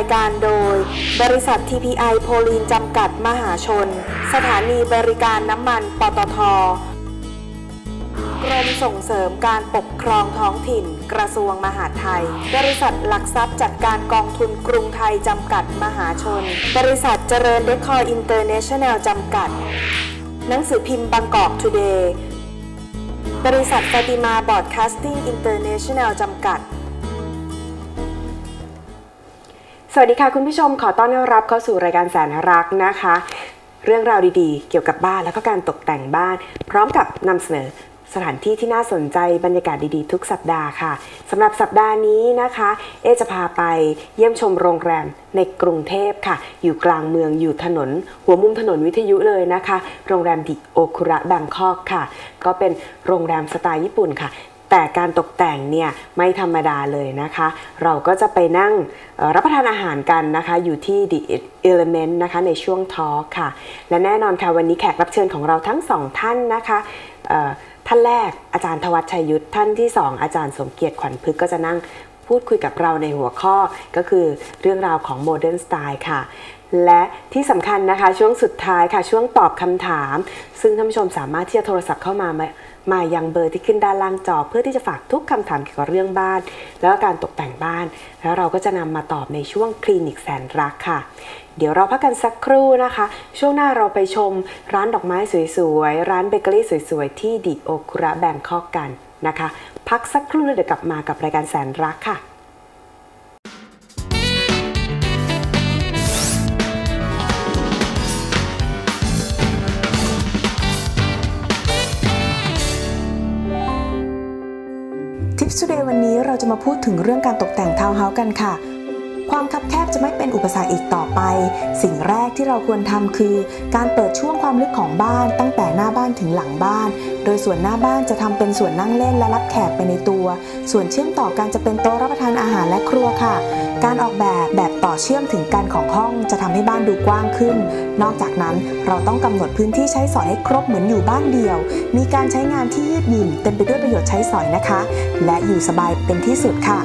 ายการโดย บริษัท TPI โพลีนจำกัดมหาชน สถานีบริการน้ำมันปตทกรมส่งเสริมการปกครองท้องถิ่น กระทรวงมหาดไทย บริษัทหลักทรัพย์จัดการกองทุนกรุงไทยจำกัดมหาชน บริษัทเจริญเดคอร์อินเตอร์เนชั่นแนลจำกัด หนังสือพิมพ์บางกอกทูเดย์บริษัทฟาติมาบอร์ดคาสติ้งอินเตอร์เนชั่นแนลจำกัด สวัสดีค่ะคุณผู้ชมขอต้อนรับเข้าสู่รายการแสนรักนะคะ เรื่องราวดีๆ เกี่ยวกับบ้านแล้วก็การตกแต่งบ้าน พร้อมกับนำเสนอสถานที่ที่น่าสนใจบรรยากาศดีๆ ทุกสัปดาห์ค่ะสำหรับสัปดาห์นี้นะคะ เอจะพาไปเยี่ยมชมโรงแรมในกรุงเทพค่ะ อยู่กลางเมืองอยู่ถนน หัวมุมถนนวิทยุเลยนะคะ โรงแรมดิโอคุระแบงคอกค่ะ ก็เป็นโรงแรมสไตล์ญี่ปุ่นค่ะ แต่การตกแต่งเนี่ยไม่ธรรมดาเลยนะคะ เราก็จะไปนั่งรับประทานอาหารกันนะคะอยู่ที่ The Element นะคะในช่วงทอคค่ะ และแน่นอนค่ะวันนี้แขกรับเชิญของเราทั้งสองท่านนะคะท่านแรกอาจารย์ทวัชชัยยุทธท่านที่สองอาจารย์สมเกียรติขวัญพึกก็จะนั่ง พูดคุยกับเราในหัวข้อก็คือเรื่องราวของโมเดิร์นสไตล์ค่ะ และที่สำคัญนะคะช่วงสุดท้ายค่ะ ช่วงตอบคำถาม ซึ่งท่านผู้ชมสามารถที่จะโทรศัพท์เข้ามามามายังเบอร์ที่ขึ้นด้านล่างจอ เพื่อที่จะฝากทุกคำถามเกี่ยวกับเรื่องบ้าน แล้วก็การตกแต่งบ้าน แล้วเราก็จะนำมาตอบในช่วงคลินิกแสนรักค่ะ เดี๋ยวเราพักกันสักครู่นะคะ ช่วงหน้าเราไปชมร้านดอกไม้สวยๆ ร้านเบเกอรี่สวยๆ ที่ดิโอคุระแบงคอกกัน นะคะ พักสักครู่แล้วเดี๋ยวกลับมากับรายการแสนรักค่ะทิปสุดเดย์วันนี้เราจะมาพูดถึงเรื่องการตกแต่งทาวน์เฮาส์กันค่ะ ความคับแคบจะไม่เป็นอุปสรรคอีกต่อไป สิ่งแรกที่เราควรทำคือ การเปิดช่วงความลึกของบ้านตั้งแต่หน้าบ้านถึงหลังบ้าน โดยส่วนหน้าบ้านจะทำเป็นส่วนนั่งเล่นและรับแขกไปในตัว ส่วนเชื่อมต่อการจะเป็นโต๊ะรับประทานอาหารและครัวค่ะ การออกแบบแบบต่อเชื่อมถึงกันของห้องจะทำให้บ้านดูกว้างขึ้น นอกจากนั้นเราต้องกำหนดพื้นที่ใช้สอยให้ครบเหมือนอยู่บ้านเดียว มีการใช้งานที่ยืดหยุ่นเต็มไปด้วยประโยชน์ใช้สอยนะคะ และอยู่สบายเป็นที่สุดค่ะ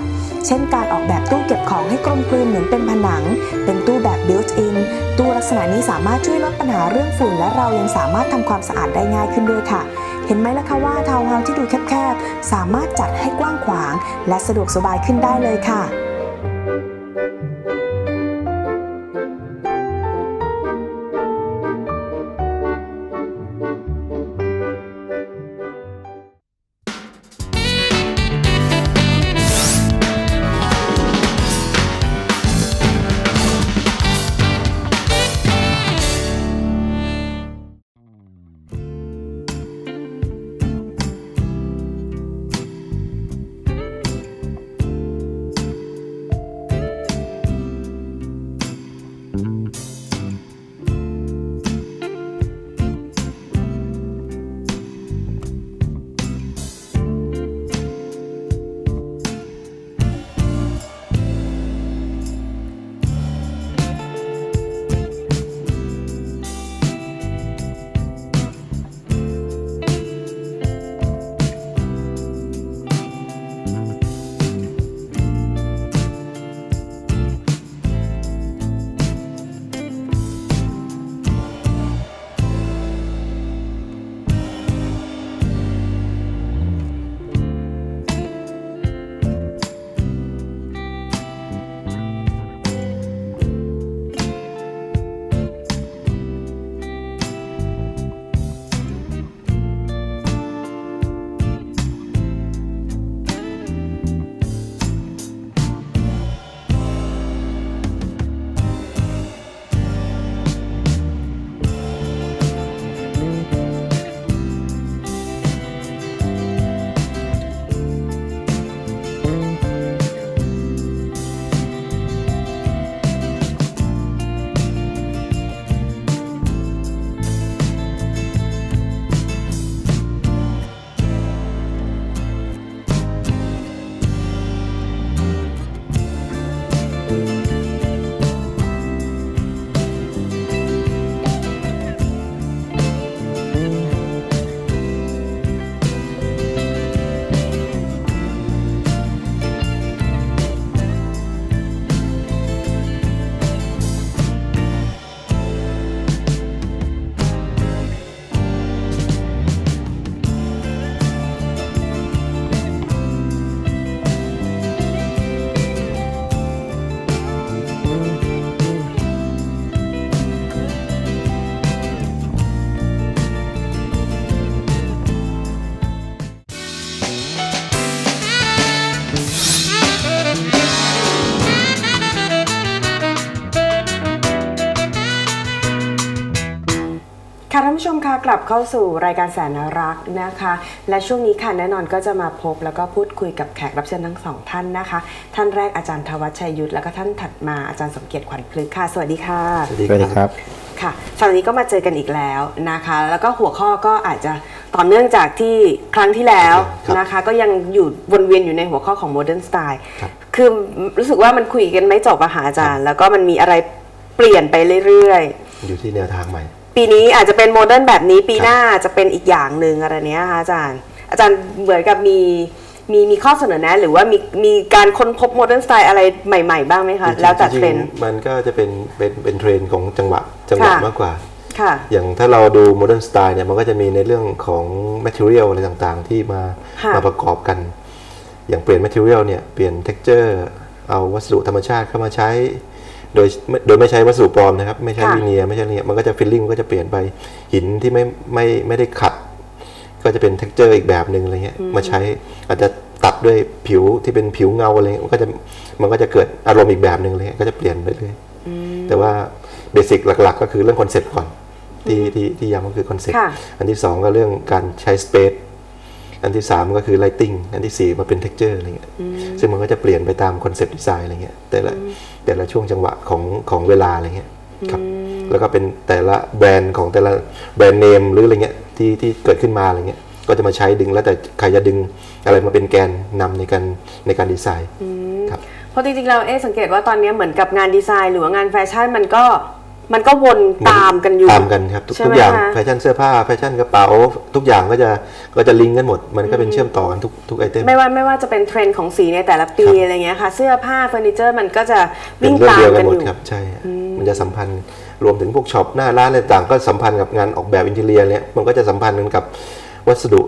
เช่นการออกแบบตู้เก็บของให้กลมกลืนเหมือนเป็นผนัง เป็นตู้แบบ built in ตู้ลักษณะนี้สามารถช่วยลดปัญหาเรื่องฝุ่น และเรายังสามารถทำความสะอาดได้ง่ายขึ้นด้วยค่ะเห็นไหมล่ะคะว่าทาวน์เฮาส์ที่ดูแคบๆ สามารถจัดให้กว้างขวาง และสะดวกสบายขึ้นได้เลยค่ะ กลับเข้าสู่รายการแสนรักนะคะ และช่วงนี้ค่ะแน่นอนก็จะมาพบแล้วก็พูดคุยกับแขกรับเชิญทั้งสองท่านนะคะ ท่านแรกอาจารย์ทวัชชัยยุทธแล้วก็ท่านถัดมาอาจารย์สมเกียรติขวัญพลึกค่ะ สวัสดีค่ะ สวัสดีครับค่ะสัปดาห์นี้ก็มาเจอกันอีกแล้วนะคะ แล้วก็หัวข้อก็อาจจะต่อเนื่องจากที่ครั้งที่แล้วครับนะคะ ก็ยังอยู่วนเวียนอยู่ในหัวข้อของ Modern Style ครับคือรู้สึกว่ามันคุยกันไม่จบอะค่ะอาจารย์ แล้วก็มันมีอะไรเปลี่ยนไปเรื่อยๆ อยู่ที่แนวทางใหม่ ปีนี้อาจจะเป็นโมเดิร์นแบบนี้ปีครับหน้าจะเป็นอีกอย่างหนึ่งอะไรเนี้ยค่ะอาจารย์ อาจารย์เหมือนกับมีมีมีข้อเสนอแนะ หรือว่ามีมีการค้นพบโมเดิร์นสไตล์อะไรใหม่ๆ บ้างไหมคะจริงๆแล้วแต่จเทริรงนด์ๆมันก็จะเป็นเป็นเป็นเทรนด์ของจังหวะจังหวะค่ะมากกว่าค่ะอย่างถ้าเราดูโมเดิร์นสไตล์เนี่ยมันก็จะมีในเรื่องของ material อะไรต่างๆ ที่มาค่ะมาประกอบกัน อย่างเปลี่ยน material เนี่ยเปลี่ยน texture เอาวัสดุธรรมชาติเข้ามาใช้ โดยโดยไม่ใช้วัสดุปลอมนะครับ ไม่ใช่ค่ะลิเนียไม่ใช่อะไรเงี้ยมันก็จะฟิลลิ่งก็จะเปลี่ยนไปหินที่ไม่ไม่ไม่ได้ขัด ก็จะเป็น texture อีกแบบหนึ่งอะไรเงี้ยมาใช้อาจจะตัดด้วยผิวที่เป็นผิวเงาอะไรเงี้ยมันก็จะมันก็จะเกิดอารมณ์อีกแบบหนึ่งเลยก็จะเปลี่ยนไปเรื่อยแต่ว่าเบสิกหลัก ๆ ก็คือเรื่องคอนเซ็ปต์ก่อนที่ที่ที่ย้ำก็คือคอนเซ็ปต์ค่ะอันที่สองก็เรื่องการใช้สเปซอันที่สามก็คือไลติงอันที่สี่มาเป็น texture อะไรเงี้ยซึ่งมันก็จะเปลี่ยนไปตามคอนเซ็ปต์ดีไซน์อะไรเงี้ยแต่ละ แต่ละช่วงจังหวะของของเวลาอะไรเงี้ยครับ แล้วก็เป็นแต่ละแบรนด์ของแต่ละแบรนด์เนมหรืออะไรเงี้ยที่ที่เกิดขึ้นมาอะไรเงี้ยก็จะมาใช้ดึงแล้วแต่ใครจะดึงอะไรมาเป็นแกนนำในการในการดีไซน์ครับเพราะจริงๆเราเอ๊ะสังเกตว่าตอนนี้เหมือนกับงานดีไซน์ หรือว่างานแฟชั่นมันก็ มันก็วนตามกันอยู่ตามกันครับทุกใช่ทุไหกมอย่างคะแฟชั่นเสื้อผ้าแฟชั่นกระเป๋า ทุกอย่างก็จะก็จะลิงก์กันหมด มันก็เป็นเชื่อมต่อกันทุกทุกไอเทมไม่ว่าไม่ว่าจะเป็นเทรนด์ของสีในแต่ละปีครับอะไรเงี้ยค่ะ เสื้อผ้าเฟอร์นิเจอร์มันก็จะเป็นวิ่งเรื่องตามเดียวกักันนหมอดยู่ครับใช่ฮะมันจะสัมพันธ์รวมถึงพวกช็อปหน้าร้านอะไรต่างก็สัมพันธ์กับงานออกแบบอินเทเรียเนี่ยมันก็จะสัมพันธ์กันกับวัสดุ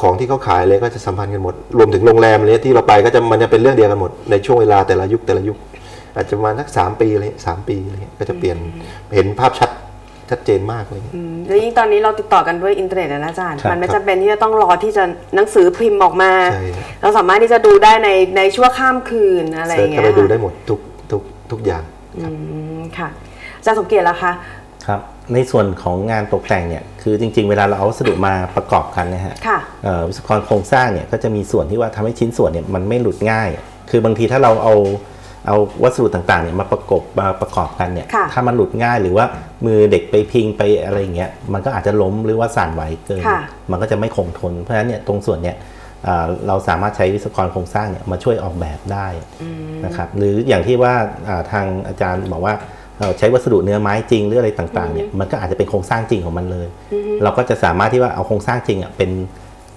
ของที่เขาขายเลยก็จะสัมพันธ์กันหมด รวมถึงโรงแรมเลยที่เราไปก็จะมันจะเป็นเรื่องเดียวกันหมดในช่วงเวลาแต่ละยุคแต่ละยุค อาจจะประมาณสักสามปีอะไรเงี้ยสามปีอะไรเงี้ยก็จะเปลี่ยนเห็นภาพชัดชัดเจนมากเลยอืมแล้วยิ่งตอนนี้เราติดต่อกันด้วยอินเทอร์เน็ตอะนะอาจารย์ครับมันไม่จำเป็นที่จะต้องรอที่จะหนังสือพิมพ์ออกมาใช่ครับเราสามารถที่จะดูได้ในในชั่วข้ามคืนอะไรอเสิร์ชย่างเงี้เข้ายไปดูได้ค่ะหมดทุกทุกทุกอย่างอืมค่ะอาจารย์สมเกียรติล่ะคะครับในส่วนของงานตกแต่งเนี่ยคือจริง ๆ เวลาเราเอาวัสดุมาประกอบกันนะฮะค่ะเอ่อวิศวกรโครงสร้างเนี่ยก็จะมีส่วนที่ว่าทำให้ชิ้นส่วนเนี่ยมันไม่หลุดง่าย คือบางทีถ้าเราเอา เอาวัสดุต่างๆเนี่ยมาประกบมาประกอบกันเนี่ยค่ะถ้ามันหลุดง่ายหรือว่ามือเด็กไปพิงไปอะไรอย่างเงี้ยมันก็อาจจะล้มหรือว่าสั่นไหวเกินค่ะมันก็จะไม่คงทน เพราะฉะนั้นเนี่ยตรงส่วนเนี่ยเอ่อเราสามารถใช้วิศวกรโครงสร้างเนี่ยมาช่วยออกแบบได้นะครับหรืออย่างที่ว่าอ่าทางอาจารย์บอกว่าเอ่อใช้วัสดุเนื้อไม้จริงหรืออะไรต่างๆเนี่ยมันก็อาจจะเป็นโครงสร้างจริงของมันเลย เราก็จะสามารถที่ว่าเอาโครงสร้างจริงอะเป็น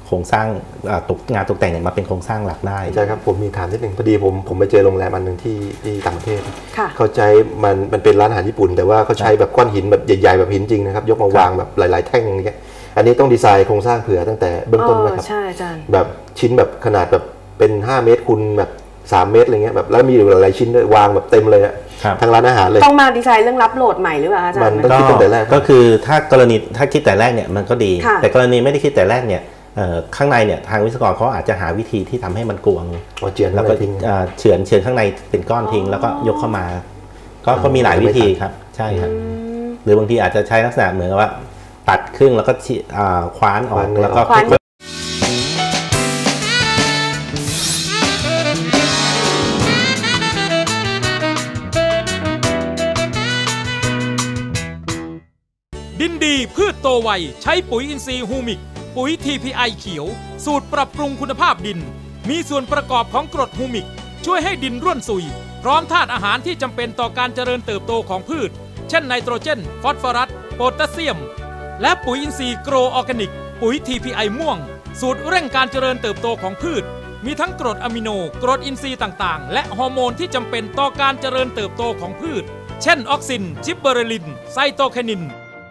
โครงสร้างอ่าตกงานตกแต่งเนี่ยมาเป็นโครงสร้างหลักได้ใช่ครับผมมีถามนิดหนึ่งพอดีผมผมไปเจอโรงแรมอันหนึ่งที่ที่ต่างประเทศค่ะเขาใช้มันมันเป็นร้านอาหารญี่ปุ่น แต่ว่าเขาใช้แบบก้อนหินแบบใหญ่ๆแบบหินจริงนะครับยกมาวางแบบหลาย ๆ แท่งอย่างเงี้ยอันนี้ต้องดีไซน์โครงสร้างเผื่อตั้งแต่เบื้องต้นนะครับใช่อาจารย์แบบชิ้นแบบขนาดแบบเป็น 5 เมตรคูณแบบ3 เมตรอะไรเงี้ยแบบแล้วมีอยู่หลายๆชิ้นด้วยวางแบบเต็มเลยอะครับทั้งร้านอาหารเลยต้องมาดีไซน์เรื่องรับโหลดใหม่หรือเปล่าคะอาจารมันย์ต้องคิดตั้งแต่แรกก็คือถ้ากรณีถ้าคิดแต่แรกเนี่ยมันก็ดีค่ะแต่กรณีไม่ได้คิดแต่แรกเนี่ยเอ่อ ข้างในเนี่ยทางวิศวกรเขาอาจจะหาวิธีที่ทำให้มันกวงเอาเจียนแล้แล้ววก็ก็ทิ้งเอ่อเฉือนเฉือนข้างในเป็นก้อนทิ้งแล้วก็ยกเข้ามา ก็ก็มีหลายวิธีครับ ใช่ครับหรือบางทีอาจจะใช้ลักษณะเหมือนกับว่าตัดครึ่งแล้วก็ฉีอ่าคว้านออกแล้วก็คว้านค่อยดินดีพืชโตไวใช้ปุ๋ยอินทรีย์ฮูมิก ปุ๋ย TPI เขียว สูตรปรับปรุงคุณภาพดิน มีส่วนประกอบของกรดฮูมิก ช่วยให้ดินร่วนซุย พร้อมธาตุอาหารที่จำเป็นต่อการเจริญเติบโตของพืช เช่นไนโตรเจน ฟอสฟอรัส โพแทสเซียม และปุ๋ยอินทรีย์โกรออร์แกนิก ปุ๋ย TPI ม่วง สูตรเร่งการเจริญเติบโตของพืช มีทั้งกรดอะมิโน กรดอินทรีย์ต่างๆ และฮอร์โมนที่จำเป็นต่อการเจริญเติบโตของพืช เช่นออกซิน จิบเบอเรลิน ไซโตแคนิน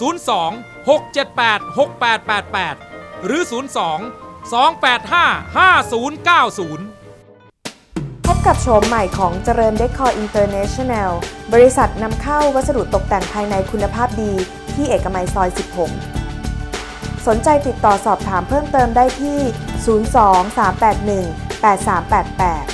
02 678 6888 หรือ 02 285 5090 พบกับโฉมใหม่ของเจริญเดคอร์อินเตอร์เนชั่นแนล บริษัทนำเข้าวัสดุตกแต่งภายในคุณภาพดีที่เอกมัยซอย 16 สนใจติดต่อสอบถามเพิ่มเติมได้ที่ 02-381-8388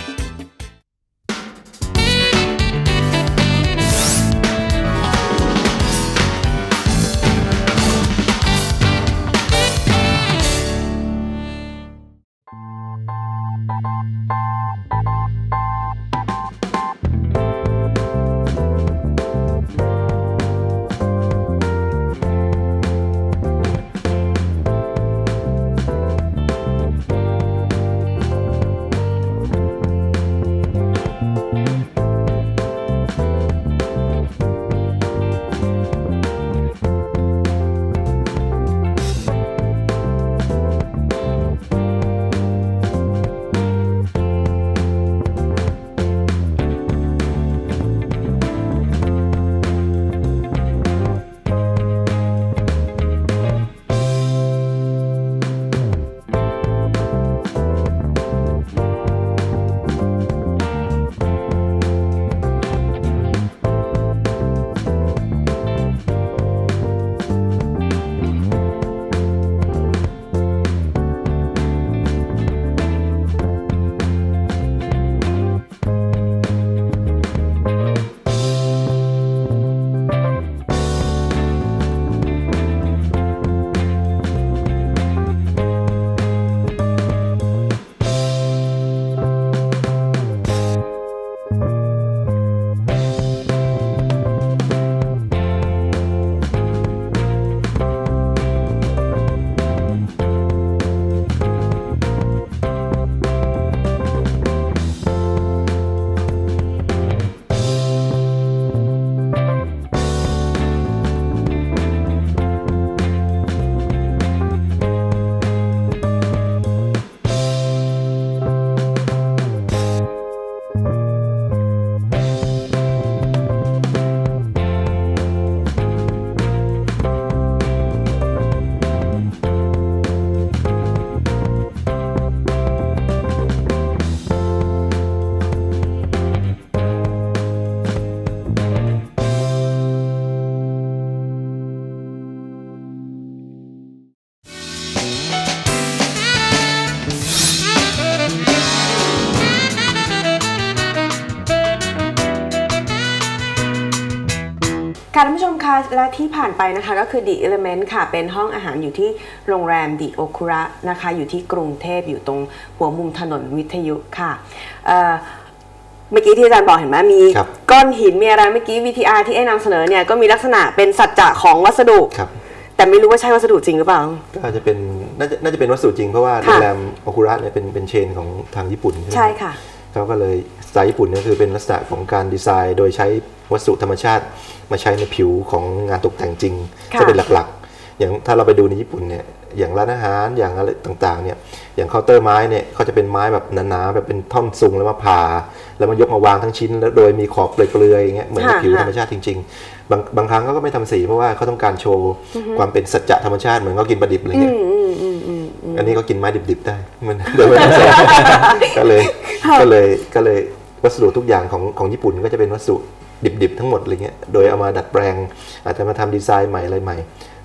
และที่ผ่านไปนะคะก็คือ The Element ค่ะ เป็นห้องอาหารอยู่ที่โรงแรม The Okura นะคะ อยู่ที่กรุงเทพอยู่ตรงหัวมุมถนนวิทยุค่ะเอ่อเมื่อกี้ที่อาจารย์บอกเห็นไหมมีครับก้อนหินมีอะไรเมื่อกี้ VTR ที่ไอ้นำเสนอเนี่ยก็มีลักษณะเป็นสัจจะของวัสดุครับแต่ไม่รู้ว่าใช่วัสดุจริงหรือเปล่า ก็อาจจะเป็นน่าจะน่าจะเป็นวัสดุจริงเพราะว่าค่ะโรงแรมโอคุระเนี่ยเป็นเป็นเชนของทางญี่ปุ่นใช่ไหมใช่ค่ะเขาก็เลยส ไตล์ญี่ปุ่นเนี่ยคือเป็นลักษณะของการดีไซน์โดยใช้วัสดุธรรมชาติมาใช้ในผิวของงานตกแต่งจริงค่ะจะเป็นหลักๆ อย่างถ้าเราไปดูในญี่ปุ่นเนี่ยอย่างร้านอาหารอย่างอะไรต่างๆเนี่ยอย่างเคาน์เตอร์ไม้เนี่ยเขาจะเป็นไม้แบบหนาๆแบบเป็นท่อนซุงแล้วมาผ่า แล้วมายกมาวางทั้งชิ้น แล้วโดยมีขอบเปลือยๆอย่างเงี้ยเหมือนกับค่ะผิวค่ะธรรมชาติจริงๆ บางบางครั้งเขาก็ไม่ทำสีเพราะว่าเขาต้องการโชว์ความเป็นสัจจะธรรมชาติเหมือนเขากินปลาดิบอะไรเงี้ยอืมอืมอืมอืมอันนี้ก็กินไม้ดิบๆได้มันโดยไม่ต้องใส่ก็เลยก็เลยก็เลย วัสดุทุกอย่างของของญี่ปุ่นก็จะเป็นวัสดุดิบๆ ทั้งหมดอะไรเงี้ย โดยเอามาดัดแปลง อาจจะมาทำดีไซน์ใหม่อะไรใหม่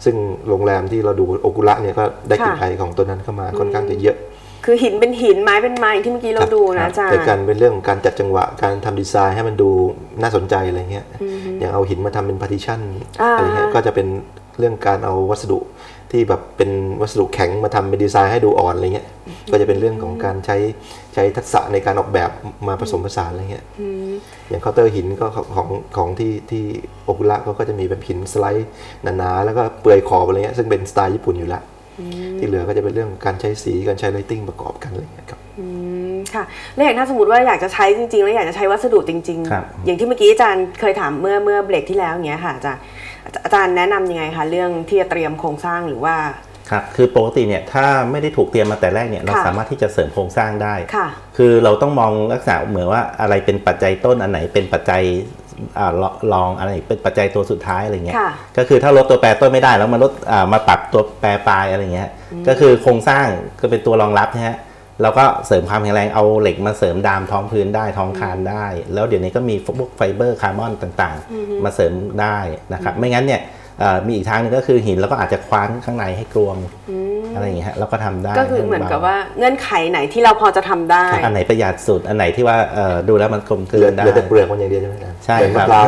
ซึ่งโรงแรมที่เราดูโอกุระเนี่ยก็ได้กลิ่นค่ะไอของตัวนั้นเข้ามาค่อนข้างจะเยอะ คือหินเป็นหินไม้เป็นไม้ที่เมื่อกี้เราดูนะอาจารย์แต่การเป็นเรื่องของการจัดจังหวะการทำดีไซน์ให้มันดูน่าสนใจอะไรเงี้ย อย่างเอาหินมาทำเป็นพาร์ติชันอ่าอะไรเงี้ยก็จะเป็นเรื่องการเอาวัสดุ ที่แบบเป็นวัสดุแข็งมาทำเป็นดีไซน์ให้ดูอ่อนอะไรเงี้ยก็จะเป็นเรื่องของการใช้ใช้ทักษะในการออกแบบมาผสมผสานอะไรเงี้ยอย่างเคาน์เตอร์หินก็ของของของที่ที่โอคุระเขาก็จะมีแบบหินสไลด์หนาๆแล้วก็เปลือยขอบอะไรเงี้ยซึ่งเป็นสไตล์ญี่ปุ่นอยู่แล้วที่เหลือก็จะเป็นเรื่องของการใช้สีการใช้ไลติ้งประกอบกันอะไรเงี้ยครับอืมค่ะแล้วอย่างถ้าสมมติว่าอยากจะใช้จริงๆ แล้วอยากจะใช้วัสดุจริงครับๆอย่างที่เมื่อกี้อาจารย์เคยถามเมื่อเมื่อเบรกที่แล้วอย่างเงี้ยค่ะอาจารย์ อาจารย์แนะนำยังไงคะเรื่องที่จะเตรียมโครงสร้างหรือว่าครับคือปกติเนี่ยถ้าไม่ได้ถูกเตรียมมาแต่แรกเนี่ยเราค่ะสามารถที่จะเสริมโครงสร้างได้ค่ะคือเราต้องมองลักษณะเหมือนว่าอะไรเป็นปัจจัยต้นอันไหนเป็นปัจจัยอ่ารรองอะไรเป็นปัจจัยตัวสุดท้ายอะไรเงี้ยค่ะก็คือถ้าลดตัวแปรต้นไม่ได้แล้วมาลดอ่ามาปรับตัวแปรปลายอะไรเงี้ยก็คือโครงสร้างก็เป็นตัวรองรับนะฮะ เราก็เสริมความแข็งแรงเอาเหล็กมาเสริมดามท้องพื้นได้ท้องคานได้ แล้วเดี๋ยวนี้ก็มีพวกไฟเบอร์คาร์บอนต่างๆ มาเสริมได้นะครับ ไม่งั้นเนี่ยเอ่อมีอีกทางหนึงก็คือหินแล้วก็อาจจะคว้านข้างในให้กลวงอะไรอย่างเงี้ยฮะแล้วก็ทำได้ ก็คือเหมือนกับให้บว่าเงื่อนไขไหนที่เราพอจะทำได้ อันไหนประหยัดสุดอันไหนที่ว่าเอ่อดูแล้วมันกลมกเหลืลือนได้เหลือแต่เปลือกมันอย่างเดียวใช่ไหมอาจารย์ใช่เหมือนครัมะบพร้าว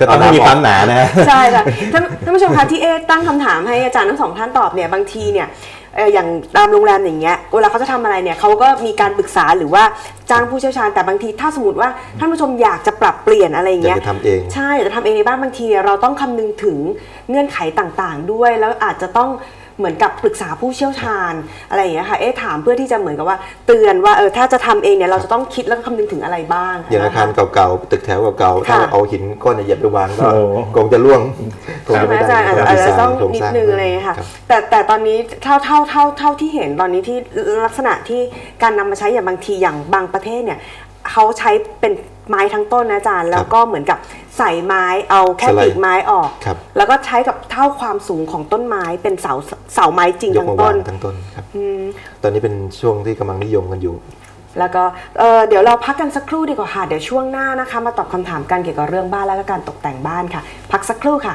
ก็ต้องไม่มีความหนานะใช่ค่ะท่านท่านผู้ชมคะที่เอตั้งคำถามให้อาจารย์ทั้งสองท่านตอบเนี่ยบางทีเนี่ยเอ่ออย่างตามโรงแรมอย่างเงี้ยเวลาเขาจะทำอะไรเนี่ยเขาก็มีการปรึกษาหรือว่าจ้างผู้เชี่ยวชาญแต่บางทีถ้าสมมติว่าท่านผู้ชมอยากจะปรับเปลี่ยนอะไรอย่างอยาเงี้กยจะทำเองใช่อยากจะทำเองในบ้านบางทีเนี่ยเราต้องคำนึงถึงเงื่อนไขต่างๆ ด้วยแล้วอาจจะต้อง เหมือนกับปรึกษาผู้เชี่ยวชาญอะไรอย่างเงี้ยค่ะเอ๊ะถามเพื่อที่จะเหมือนกับว่า เตือนว่าเออถ้าจะทำเองเนี่ยเราจะต้องคิดแล้วก็คำนึงถึงอะไรบ้างอย่างอาคารนะคะเก่าๆตึกแถวเก่าๆถ้าค่ะเอาหินก้อนใหญ่ๆไปวางก็โอ้คงจะร่วงคงใช่จะไหมไม่อาได้จารย์อาจจะในอาจกาจะรต้องดีไซน์โครงนิดสร้างนึงอะไรอย่างเลยค่ะรับแต่แต่ตอนนี้เท่าเท่าเท่าเท่าที่เห็นตอนนี้ที่ลักษณะที่การนำมาใช้อย่างบางทีอย่างบางประเทศเนี่ยเขาใช้เป็น ไม้ทั้งต้นนะอาจารย์ แล้วก็เหมือนกับใส่ไม้เอาแค่สไลด์ปีกไม้ออกครับแล้วก็ใช้กับเท่าความสูงของต้นไม้เป็นเสาเสาไม้จริงยกทั้งมาต้วางนทั้งต้นครับอืมตอนนี้เป็นช่วงที่กำลังนิยมกันอยู่แล้วก็เอ่อเดี๋ยวเราพักกันสักครู่ดีกว่าค่ะ เดี๋ยวช่วงหน้านะคะ มาตอบคำถามกันเกี่ยวกับเรื่องบ้านและก็การตกแต่งบ้านค่ะ พักสักครู่ค่ะ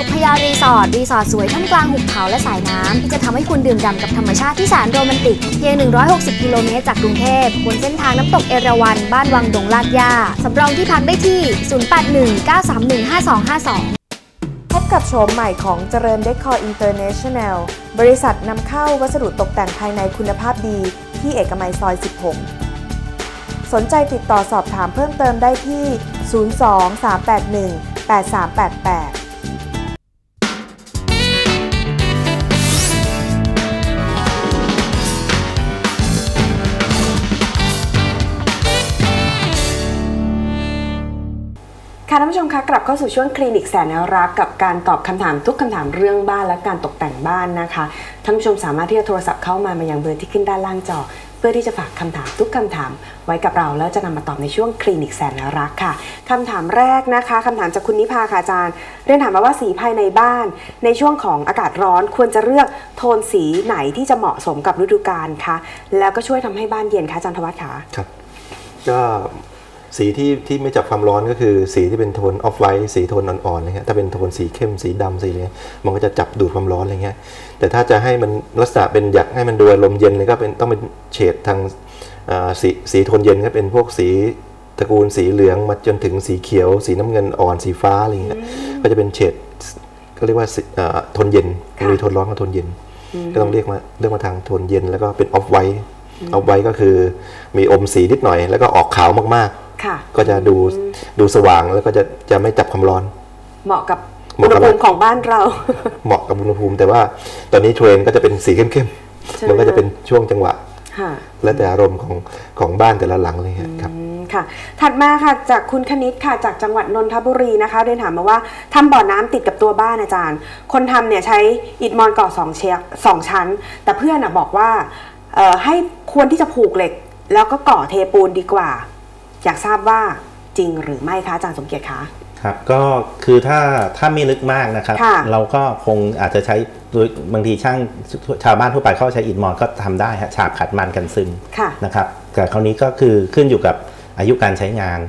ุกพยารีสอร์ทรีสอร์ทสวยท่ามกลางหุบเขาและสายน้ำที่จะทำให้คุณดื่มด่ำกับธรรมชาติที่แสนโรแมนติกเพียง 160 กิโลเมตรจากกรุงเทพบนเส้นทางน้ำตกเอราวัณบ้านวังดงลาดย่าสำรองที่พักได้ที่ 0819315252พบกับโฉมใหม่ของเจริญเดคอร์อินเตอร์เนชั่นแนล บริษัทนำเข้าวัสดุตกแต่งภายในคุณภาพดีที่เอกมัยซอย 16 สนใจติดต่อสอบถามเพิ่มเติมได้ที่ 02 ค่ะท่านผู้ชมคะกลับเข้าสู่ช่วงคลินิกแสนรักกับการตอบคำถามทุกคำถามเรื่องบ้านและการตกแต่งบ้านนะคะท่านผู้ชมสามารถที่จะโทรศัพท์เข้ามามายังเบอร์ที่ขึ้นด้านล่างจอ เพื่อที่จะฝากคำถามทุกคำถาม ไว้กับเราแล้วจะนำมาตอบในช่วงคลินิกแสนรักค่ะคำถามแรกนะคะคำถามจากคุณนิพาค่ะอาจารย์ เรียนถามมาว่าสีภายในบ้าน ในช่วงของอากาศร้อนควรจะเลือกโทนสีไหนที่จะเหมาะสมกับฤดูกาลคะแล้วก็ช่วยทำให้บ้านเย็นคะอาจารย์ธวัฒน์คะครับก็ สีที่ที่ไม่จับความร้อนก็คือสีที่เป็นโทนออฟไลท์สีโทนอ่อนๆอะไรเงี้ยถ้าเป็นโทนสีเข้มสีดำสีอะไรเงี้ยมันก็จะจับดูดความร้อนอะไรเงี้ยแต่ถ้าจะให้มันลักษณะเป็นอยากให้มันดูอารมณ์เย็นเลยก็เป็นต้องเป็นเฉดทางอ่าสีสีโทนเย็นก็เป็นพวกสีตระกูลสีเหลืองมาจนถึงสีเขียว สีน้ำเงินอ่อนสีฟ้าอะไรเงี้ยก็จะเป็นเฉดก็เรียกว่าสีอ่าโทนเย็นมันมีโทนร้อนกับโทนเย็น ก็ต้องเรียกมาเรียกมาทางโทนเย็นแล้วก็เป็นออฟไวท์ออฟไวท์ก็คือมีอมสีนิดหน่อย แล้วก็ออกขาวมากค่ะๆ ก็จะดูดูสว่างแล้วก็จะจะไม่จับความร้อน เหมาะกับเหอุมาะณหกับภูมิของบ้านเรา เหมาะกับอุณหภูมิ แต่ว่าตอนนี้เทรนด์ก็จะเป็นสีเข้มใช่ๆมันก็จะเป็นช่วงจังหวะค่ะแล้วแต่อารมณ์ของของบ้านแต่ละหลังเลยครับอืมค่ะ ถัดมาค่ะจากคุณคณิตค่ะจากจังหวัดนนทบุรีนะคะเรียนถามมาว่าทำบ่อน้ำติดกับตัวบ้านอาจารย์ คนทำเนี่ยใช้อิฐมอนก่อสองเชียสองชั้น แต่เพื่อนอะบอกว่าเอ่อให้ควรที่จะผูกเหล็ก แล้วก็ก่อเทปูนดีกว่า อยากทราบว่าจริงหรือไม่คะอาจารย์สมเกียรติคะครับก็คือถ้าถ้าไม่ลึกมากนะครับค่ะเราก็คงอาจจะใช้โดยบางทีช่างชาวบ้านทั่วไปเขาใช้อิฐมอนก็ทำได้ฮะฉาบขัดมันกันซึมค่ะนะครับแต่คราวนี้ก็คือขึ้นอยู่กับอายุการใช้งาน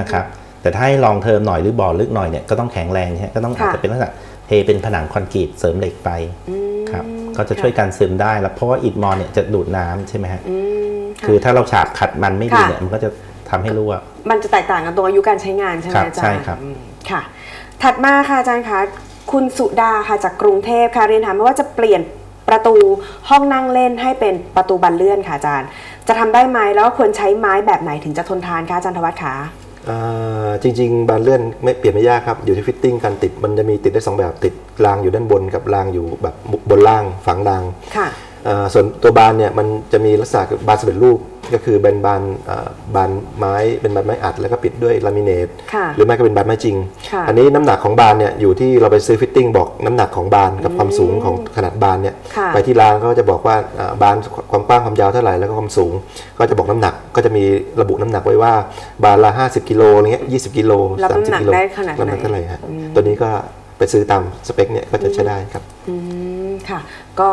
นะครับ แต่ถ้าให้ลองเทอมหน่อยหรือบ่อลึกหน่อยเนี่ยก็ต้องแข็งแรงฮะก็ต้องอาจค่ะจะเป็นลักษณะเทเป็นผนังคอนกรีตเสริมเหล็กไปอืมครับก็จะค่ช่วยกันซึมได้แล้วเพราะว่าอิฐมอนเนี่ยจะดูดน้ำใช่ไหมฮะอืมค่ะคือถ้าเราฉาบขัดมันไม่ดีค่ะเนี่ยมันก็จะ ทำให้รั่ว มันจะแตกต่างกันตรงอายุการใช้งานใช่ไหมครับอาจารย์ใช่ครับอืมค่ะ ถัดมาค่ะอาจารย์คะคุณสุดาค่ะจากกรุงเทพค่ะเรียนถามมาว่าจะเปลี่ยนประตูห้องนั่งเล่นให้เป็นประตูบันเลื่อนค่ะอาจารย์ จะทำได้ไหมแล้วก็ควรใช้ไม้แบบไหนถึงจะทนทานคะอาจารย์ธวัฒน์คะอ่าจริง ๆ บานเลื่อนไม่เปลี่ยนไม่ยากครับ อยู่ที่ฟิตติ้งการติดมันจะมีติดได้สองแบบติดรางอยู่ด้านบนกับรางอยู่แบบบนล่างฝังรางค่ะอ่า ส่วนตัวบานเนี่ยมันจะมีลักษณะบานสำเร็จรูปก็คือเป็นบานอ่าบานไม้เป็นบานไม้อัดแล้วก็ปิดด้วยลามิเนตค่ะหรือไม่ก็เป็นบานไม้จริงค่ะอันนี้น้ำหนักของบานเนี่ยอยู่ที่เราไปซื้อฟิตติ้งบอกน้ำหนักของบานกับความสูงของขนาดบานเนี่ยค่ะไปที่ร้านเขาก็จะบอกว่าอ่าบานความกว้างความยาวเท่าไหร่แล้วก็ความสูง ก็จะบอกน้ำหนักก็จะมีระบุน้ำหนักไว้ว่าบานละ 50กิโลอะไรเงี้ย20กิโลรับน้ำหนัก30กิโลได้ขนาดไหนน้ำหนักเท่าไหร่ฮะตัวนี้ก็ไปซื้อตามสเปคเนี่ยก็จะใช้ได้ครับอืม ค่ะ ก็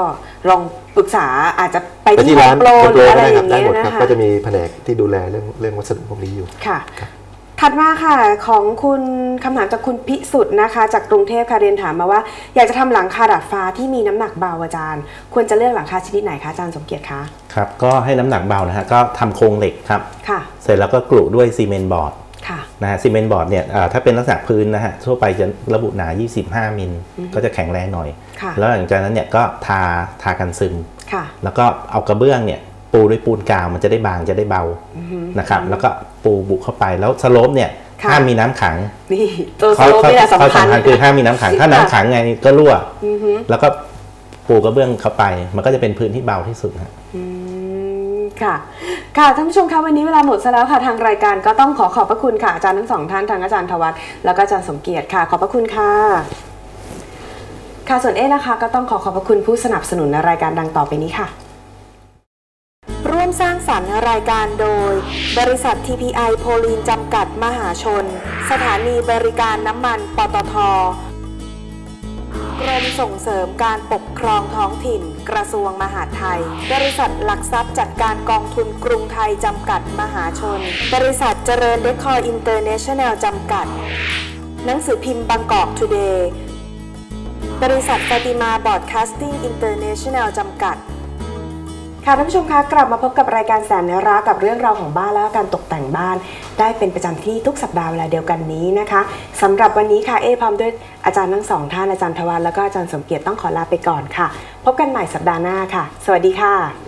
ลองปรึกษาอาจจะไปไปที่ที่โฮร้ามนโปรโฮมหโปรืรอก็อะไรได้อครับย่างได้เงี้หมยดครับนะคะก็จะมีแผนกที่ดูแลเรื่องเรื่องวัสดุพวกนี้อยู่ค่ะถัดมาค่ะของคุณคำถามจากคุณพิสุทธิ์นะคะ จากกรุงเทพค่ะเรียนถามมาว่า อยากจะทำหลังคาดาดฟ้าที่มีน้ำหนักเบาอาจารย์ ควรจะเลือกหลังคาชนิดไหนคะอาจารย์สมเกียรติคะครับก็ให้น้ำหนักเบานะฮะก็ทำโครงเหล็กครับค่ะ เสร็จแล้วก็กลุด้วยซีเมนต์บอร์ดค่ะ นะฮะซีเมนต์บอร์ดเนี่ยอ่าถ้าเป็นลักษณะพื้นนะฮะทั่วไปจะระบุหนา 25 มิลก็จะแข็งแรงหน่อยค่ะแล้วหลังจากนั้นเนี่ยก็ทาทากันซึมค่ะแล้วก็เอากระเบื้องเนี่ยปูด้วยปูนกาวมันจะได้บางจะได้เบานะครับแล้วก็ปูบุเข้าไปแล้วสโลปเนี่ยค่ะห้ามมีน้ำขังนี่ตัวสเขาโลปเขานี่แหละเขาสำคัญสำคัญคือห้ามมีน้ำขัง ถ้าน้ำขังไงก็รั่วอือฮึแล้วก็ปูกระเบื้องเข้าไป มันก็จะเป็นพื้นที่เบาที่สุดฮะอืม ค่ะ ค่ะท่านผู้ชมคะวันนี้เวลาหมดซะแล้วค่ะทางรายการก็ต้องขอขอบพระคุณค่ะอาจารย์ทั้งสองท่านทางอาจารย์ทวัฒน์แล้วก็อาจารย์สมเกียรติค่ะ ขอบพระคุณค่ะ ค่ะส่วนเอ๊นะคะ ก็ต้องขอขอบพระคุณผู้สนับสนุนในรายการดังต่อไปนี้ค่ะ ร่วมสร้างสรรค์รายการโดย บริษัท TPI โพลีนจำกัดมหาชน สถานีบริการน้ำมันปตท กรมส่งเสริมการปกครองท้องถิ่น กระทรวงมหาดไทย บริษัทหลักทรัพย์จัดการกองทุนกรุงไทยจำกัดมหาชน บริษัทเจริญเดคอร์อินเตอร์เนชั่นแนลจำกัด หนังสือพิมพ์บางกอกทูเดย์ บริษัทฟาติมาบอร์ดคาสติ้งอินเตอร์เนชั่นแนลจำกัด ค่ะท่านผู้ชมคะกลับมาพบกับรายการแสนเนรักกับเรื่องราวของบ้านและการตกแต่งบ้าน ได้เป็นประจำที่ทุกสัปดาห์เวลาเดียวกันนี้นะคะสำหรับวันนี้ค่ะเอพร้อมด้วยอาจารย์ทั้งสองท่านอาจารย์ทวันแล้วก็อาจารย์สมเกียรติต้องขอลาไปก่อนค่ะ พบกันใหม่สัปดาห์หน้าค่ะ สวัสดีค่ะ